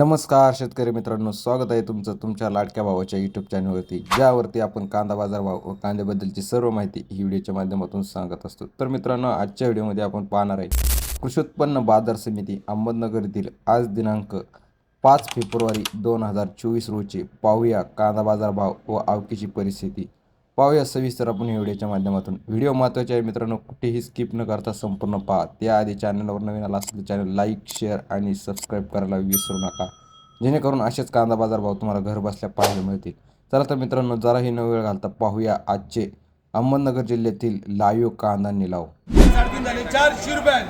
नमस्कार शेतकरी मित्रांनो. स्वागत आहे तुमचं तुमच्या लाडक्या भावाच्या यूट्यूब चॅनलवरती ज्यावरती आपण कांदा बाजार भाव व कांद्याबद्दलची सर्व माहिती ही व्हिडिओच्या माध्यमातून सांगत असतो. तर मित्रांनो आजच्या व्हिडिओमध्ये आपण पाहणार आहे कृषी उत्पन्न बाजार समिती अहमदनगर येथील आज दिनांक पाच फेब्रुवारी दोन हजार चोवीस रोजी पाहूया कांदा बाजार भाव व आवकीची परिस्थिती. पाहूया सविस्तर आपण या व्हिडिओच्या माध्यमातून. व्हिडिओ महत्त्वाचे आहे मित्रांनो कुठेही स्किप न करता संपूर्ण पहा. त्याआधी चॅनलवर नवीन आला असेल तर चॅनल लाईक शेअर आणि सबस्क्राईब करायला विसरू नका. जेणेकरून असेच कांदा बाजार भाव तुम्हाला घर बसल्या पाहायला मिळतील. चला तर मित्रांनो जराही न वेळ घालता पाहूया आजचे अहमदनगर जिल्ह्यातील लाईव्ह कांदा निलाव. चारशे रुपये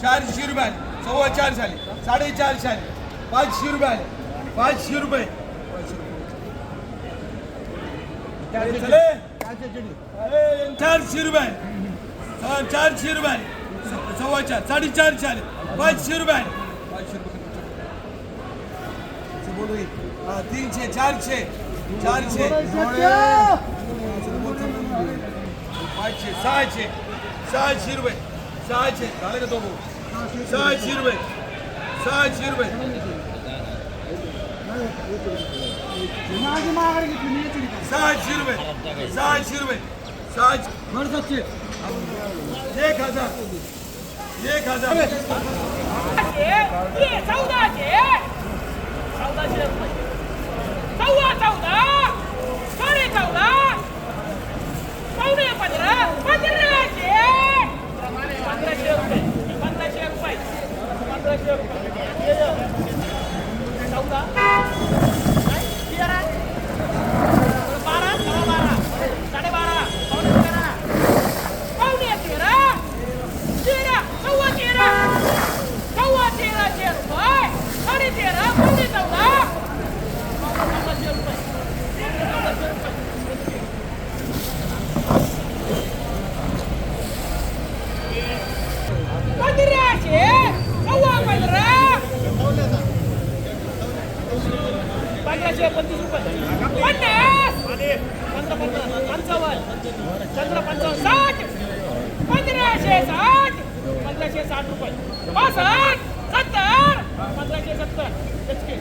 चारशे रुपये सव्वा चार झाले साडेचारशे आले पाचशे रुपये आले पाचशे रुपये. झाले? अरे, चारशे रुपये सव्वा चारशे रुपये आले स- सव्वा चार साडेचारशे आले पाचशे रुपये आले पाचशे रुपये असं बोलू ये. हा, तीनशे चारशे चारशे पाचशे सहाशे सहाशे रुपये सहाशे झालं का तो भाऊ सहाशे रुपये सहाशे रुपये सहाशे रुपये सहाशे रुपये सहाशे एक हजार एक हजार. ये चौदाशे चौदाशे रुपये सव्वा चौदा साडे चौदा पावणे पंधरा पंधराशे पंधराशे रुपये पंधराशे रुपये पंधराशे रुपये चौदा तेरा बारा सव्वा बारा साडेबारा पावणे तेरा पावणे तेरा तेरा सव्वा तेरा सव्वा तेराशे रुपये साडे तेरा पावणे चौदा चौदाशे रुपये चौदाशे रुपये पंधराशे सव्वा पंधरा पंधराशे पंचवीस रुपये. पन्नास! पंधरा पंधरा पंचावन्न पंधरा पंचावन्न साठ. पंधराशे साठ. पंधराशे साठ रुपये. पासष्ट सत्तर. पंधराशे सत्तर. टचके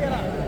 तेरा.